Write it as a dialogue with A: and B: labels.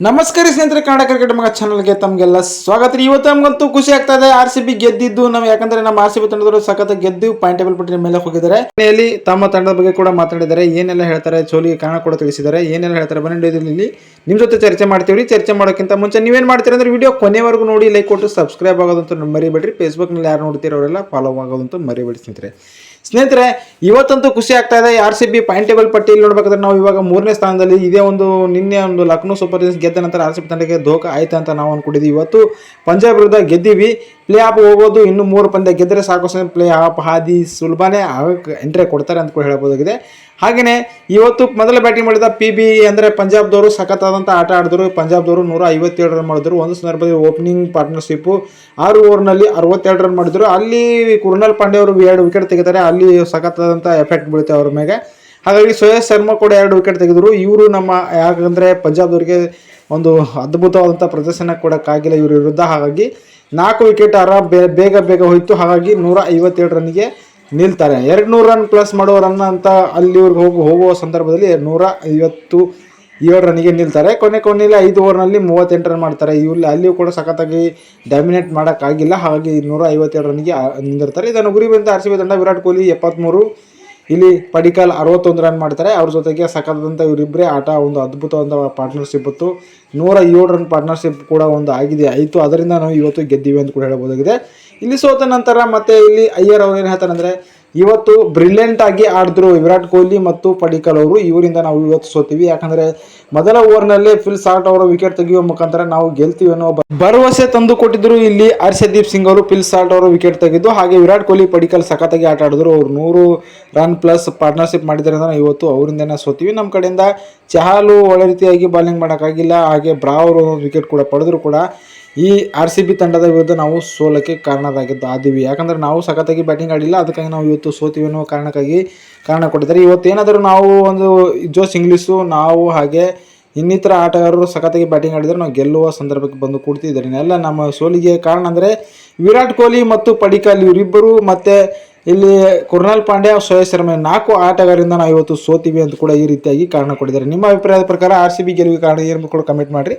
A: ನಮಸ್ಕಾರ ಸ್ನೇಹಿತರೆ, ಕನ್ನಡ ಕ್ರಿಕೆಟ್ ಮಗ ಚಾನಲ್ಗೆ ತಮಗೆಲ್ಲ ಸ್ವಾಗತ ರೀ. ಇವತ್ತು ನಮಗಂತೂ ಖುಷಿ ಆಗ್ತಾ ಇದೆ ಆರ್ ಸಿ ಬಿ ಗೆದ್ದಿದ್ದು ನಾವು ಯಾಕಂದ್ರೆ ನಮ್ಮ ಆರ್ ಸಿ ಬಿ ತಂಡದವರು ಸಖತ್ ಗೆದ್ದು ಪಾಯಿಂಟ್ ಟೇಬಲ್ ಪಟ್ಟಿನ ಮೇಲೆ ಹೋಗಿದ್ದಾರೆ. ಮನೆಯಲ್ಲಿ ತಮ್ಮ ತಂಡದ ಬಗ್ಗೆ ಕೂಡ ಮಾತಾಡಿದ್ದಾರೆ. ಏನೆಲ್ಲ ಹೇಳ್ತಾರೆ, ಸೋಲಿಗೆ ಕಾರಣ ಕೂಡ ತಿಳಿಸಿದ್ದಾರೆ. ಏನೆಲ್ಲ ಹೇಳ್ತಾರೆ ಬನ್ನಿ ಇಲ್ಲಿ ನಿಮ್ಮ ಜೊತೆ ಚರ್ಚೆ ಮಾಡ್ತೀವಿ ಚರ್ಚೆ ಮಾಡೋಕ್ಕಿಂತ ಮುಂಚೆ ನೀವೇನು ಮಾಡ್ತೀರಿ ಅಂದ್ರೆ ವಿಡಿಯೋ ಕೊನೆವರೆಗೂ ನೋಡಿ ಲೈಕ್ ಕೊಟ್ಟು ಸಬ್ಸ್ಕ್ರೈಬ್ ಆಗೋದಂತೂ ಮರಿಬೇಡ್ರಿ. ಫೇಸ್ಬುಕ್ನಲ್ಲಿ ಯಾರು ನೋಡ್ತೀರೋ ಅವರೆಲ್ಲ ಫಾಲೋ ಆಗೋದಂತೂ ಮರಿಬೇಡಿ ಸ್ನೇಹಿತರೆ. ಸ್ನೇಹಿತರೆ, ಇವತ್ತಂತೂ ಖುಷಿ ಆಗ್ತಾ ಇದೆ. R C B point table ಪಟ್ಟಿಯಲ್ಲಿ ನೋಡ್ಬೇಕಾದ್ರೆ ನಾವು ಇವಾಗ ಮೂರನೇ ಸ್ಥಾನದಲ್ಲಿ ಇದೇ ಒಂದು ನಿನ್ನೆ ಒಂದು ಲಕ್ನೋ ಸೂಪರ್ ಕಿಂಗ್ಸ್ ಗೆದ್ದ ನಂತರ ಆರ್ ಸಿ ಬಿ ತಂಡಕ್ಕೆ ಧೋಕ ಆಯ್ತು ಅಂತ ನಾವು ಅಂದ್ಕೊಂಡಿದ್ದೀವಿ ಇವತ್ತು ಪಂಜಾಬ್ ವಿರುದ್ಧ ಗೆದ್ದೀವಿ. ಪ್ಲೇ ಆಫ್ ಹೋಗೋದು, ಇನ್ನು ಮೂರು ಪಂದ್ಯ ಗೆದ್ದರೆ ಸಾಕು ಪ್ಲೇ ಆಫ್ ಹಾದಿ ಸುಲಭನೇ ಆಗಕ್ಕೆ ಎಂಟ್ರಿ ಕೊಡ್ತಾರೆ ಅಂತ ಕೂಡ ಹೇಳ್ಬೋದಾಗಿದೆ. ಹಾಗೆಯೇ ಇವತ್ತು ಮೊದಲ ಬ್ಯಾಟಿಂಗ್ ಮಾಡಿದ ಪಿ ಬಿ ಅಂದರೆ ಪಂಜಾಬ್ದವರು ಸಖತ್ತಾದಂಥ ಆಟ ಆಡಿದ್ರು. ಪಂಜಾಬ್ದವರು ನೂರ ಐವತ್ತೇಳು ರನ್ ಮಾಡಿದ್ರು. ಒಂದು ಸಂದರ್ಭದಲ್ಲಿ ಓಪನಿಂಗ್ ಪಾರ್ಟ್ನರ್ಶಿಪ್ಪು ಆರು ಓವರ್ನಲ್ಲಿ ಅರವತ್ತೆರಡು ರನ್ ಮಾಡಿದ್ರು. ಅಲ್ಲಿ ಕುರುನಲ್ ಪಾಂಡೆ ಅವರು ಎರಡು ವಿಕೆಟ್ ತೆಗಿತಾರೆ. ಅಲ್ಲಿ ಸಖತ್ತಾದಂಥ ಎಫೆಕ್ಟ್ ಬೀಳುತ್ತೆ ಅವ್ರ ಮೇಲೆ. ಹಾಗಾಗಿ ಸುಯೇಶ್ ಶರ್ಮಾ ಕೂಡ ಎರಡು ವಿಕೆಟ್ ತೆಗೆದರು. ಇವರು ನಮ್ಮ, ಯಾಕಂದರೆ ಪಂಜಾಬ್ದವರಿಗೆ ಒಂದು ಅದ್ಭುತವಾದಂಥ ಪ್ರದರ್ಶನ ಕೊಡೋಕ್ಕಾಗಿಲ್ಲ ಇವ್ರ ವಿರುದ್ಧ. ಹಾಗಾಗಿ ನಾಲ್ಕು ವಿಕೆಟ್ ಆರಾಮ್ ಬೇಗ ಬೇಗ ಹೋಯಿತು. ಹಾಗಾಗಿ ನೂರ ಐವತ್ತೇಳು ರನ್ನಿಗೆ ನಿಲ್ತಾರೆ. ಎರಡು ನೂರು ರನ್ ಪ್ಲಸ್ ಮಾಡೋ ರನ್ ಅಂತ ಅಲ್ಲಿ ಇವ್ರಿಗೆ ಹೋಗು, ಹೋಗುವ ಸಂದರ್ಭದಲ್ಲಿ ನೂರ ಐವತ್ತು ಏಳು ರನ್ನಿಗೆ ನಿಲ್ತಾರೆ. ಕೊನೆ ಕೊನೆಯಲ್ಲಿ ಐದು ಓವರ್ನಲ್ಲಿ ಮೂವತ್ತೆಂಟು ರನ್ ಮಾಡ್ತಾರೆ. ಇವ್ರಲ್ಲಿ ಅಲ್ಲಿಯೂ ಕೂಡ ಸಖತ್ತಾಗಿ ಡಾಮಿನೇಟ್ ಮಾಡೋಕ್ಕಾಗಿಲ್ಲ. ಹಾಗಾಗಿ ನೂರ ಐವತ್ತೇಳು ರನ್ನಿಗೆ ನಿಂದಿರ್ತಾರೆ. ಇದನ್ನು ಗುರಿ ಬಂದ ಆರ್ ಸಿ ಬಿ ತಂಡ ವಿರಾಟ್ ಕೊಹ್ಲಿ ಎಪ್ಪತ್ತ್ಮೂರು ಇಲ್ಲಿ ಪಡಿಕಲ್ ಅರವತ್ತೊಂದು ರನ್ ಮಾಡ್ತಾರೆ. ಅವ್ರ ಜೊತೆಗೆ ಸಖತ್ತಾದಂಥ ಇವರಿಬ್ಬರೇ ಆಟ, ಒಂದು ಅದ್ಭುತವಾದ ಪಾರ್ಟ್ನರ್ಶಿಪ್ ಇತ್ತು. ನೂರ ಏಳು ರನ್ ಪಾರ್ಟ್ನರ್ಶಿಪ್ ಕೂಡ ಒಂದು ಆಗಿದೆ, ಆಯಿತು. ಅದರಿಂದ ನಾವು ಇವತ್ತು ಗೆದ್ದೀವಿ ಅಂತ ಕೂಡ ಹೇಳ್ಬೋದಾಗಿದೆ. ಇಲ್ಲಿ ಸೋತ ನಂತರ ಮತ್ತೆ ಇಲ್ಲಿ ಅಯ್ಯರ್ ಅವ್ರು ಏನು ಹೇಳ್ತಾರೆ ಅಂದರೆ ಇವತ್ತು ಬ್ರಿಲಿಯಂಟ್ ಆಗಿ ಆಡಿದ್ರು ವಿರಾಟ್ ಕೊಹ್ಲಿ ಮತ್ತು ಪಡಿಕಲ್ ಅವರು. ಇವರಿಂದ ನಾವು ಇವತ್ತು ಸೋತೀವಿ. ಯಾಕಂದ್ರೆ ಮೊದಲ ಓವರ್ನಲ್ಲೇ ಫಿಲ್ ಸಾಲ್ಟ್ ಅವರ ವಿಕೆಟ್ ತೆಗೆಯುವ ಮುಖಾಂತರ ನಾವು ಗೆಲ್ತೀವಿ ಅನ್ನೋ ಭರವಸೆ ತಂದು ಕೊಟ್ಟಿದ್ರು ಇಲ್ಲಿ ಹರ್ಷದೀಪ್ ಸಿಂಗ್ ಅವರು ಫಿಲ್ ಸಾಲ್ಟ್ ಅವರು ವಿಕೆಟ್ ತೆಗೆದು, ಹಾಗೆ ವಿರಾಟ್ ಕೊಹ್ಲಿ, ಪಡಿಕಲ್ ಸಖತ್ತಾಗಿ ಆಟ ಆಡಿದ್ರು. ಅವರು ನೂರು ರನ್ ಪ್ಲಸ್ ಪಾರ್ಟ್ನರ್ಶಿಪ್ ಮಾಡಿದ್ರಿಂದ ನಾವು ಇವತ್ತು ಅವರಿಂದನೇ ಸೋತೀವಿ. ನಮ್ಮ ಕಡೆಯಿಂದ ಚಹಾಲು ಒಳ್ಳೆ ರೀತಿಯಾಗಿ ಬಾಲಿಂಗ್ ಮಾಡೋಕ್ಕಾಗಿಲ್ಲ. ಹಾಗೆ ಬ್ರಾ ಅವರು ವಿಕೆಟ್ ಕೂಡ ಪಡೆದ್ರು ಕೂಡ. ಈ ಆರ್ ಸಿ ಬಿ ತಂಡದ ವಿರುದ್ಧ ನಾವು ಸೋಲಕ್ಕೆ ಕಾರಣರಾಗಿದ್ದು ಆದಿವಿ. ಯಾಕಂದ್ರೆ ನಾವು ಸಖತ್ತಾಗಿ ಬ್ಯಾಟಿಂಗ್ ಆಡಿಲ್ಲ, ಅದಕ್ಕಾಗಿ ನಾವು ಇವತ್ತು ಸೋತೀವಿ ಅನ್ನೋ ಕಾರಣಕ್ಕಾಗಿ ಕಾರಣ ಕೊಟ್ಟಿದ್ದಾರೆ. ಇವತ್ತೇನಾದರೂ ನಾವು ಒಂದು ಜೋಸ್ ಇಂಗ್ಲೀಷು ನಾವು ಹಾಗೆ ಇನ್ನಿತರ ಆಟಗಾರರು ಸಖತ್ತಾಗಿ ಬ್ಯಾಟಿಂಗ್ ಆಡಿದರೆ ನಾವು ಗೆಲ್ಲುವ ಸಂದರ್ಭಕ್ಕೆ ಬಂದು ಕೂಡ್ತಿದ್ದಾರೆ. ಎಲ್ಲ ನಮ್ಮ ಸೋಲಿಗೆ ಕಾರಣ ಅಂದರೆ ವಿರಾಟ್ ಕೊಹ್ಲಿ ಮತ್ತು ಪಡಿಕಲ್ ಇವರಿಬ್ಬರು ಮತ್ತು ಇಲ್ಲಿ ಕುರ್ನಾಲ್ ಪಾಂಡ್ಯ ಶ್ರೇಯಸ್ ಶರ್ಮಾ ನಾಲ್ಕು ಆಟಗಾರರಿಂದ ನಾವು ಇವತ್ತು ಸೋತೀವಿ ಅಂತ ಕೂಡ ಈ ರೀತಿಯಾಗಿ ಕಾರಣ ಕೊಟ್ಟಿದ್ದಾರೆ. ನಿಮ್ಮ ಅಭಿಪ್ರಾಯದ ಪ್ರಕಾರ ಆರ್ ಸಿ ಬಿ ಗೆಲುವಿಗೆ ಕಾರಣ ಏನು ಕೂಡ ಕಮೆಂಟ್ ಮಾಡಿರಿ.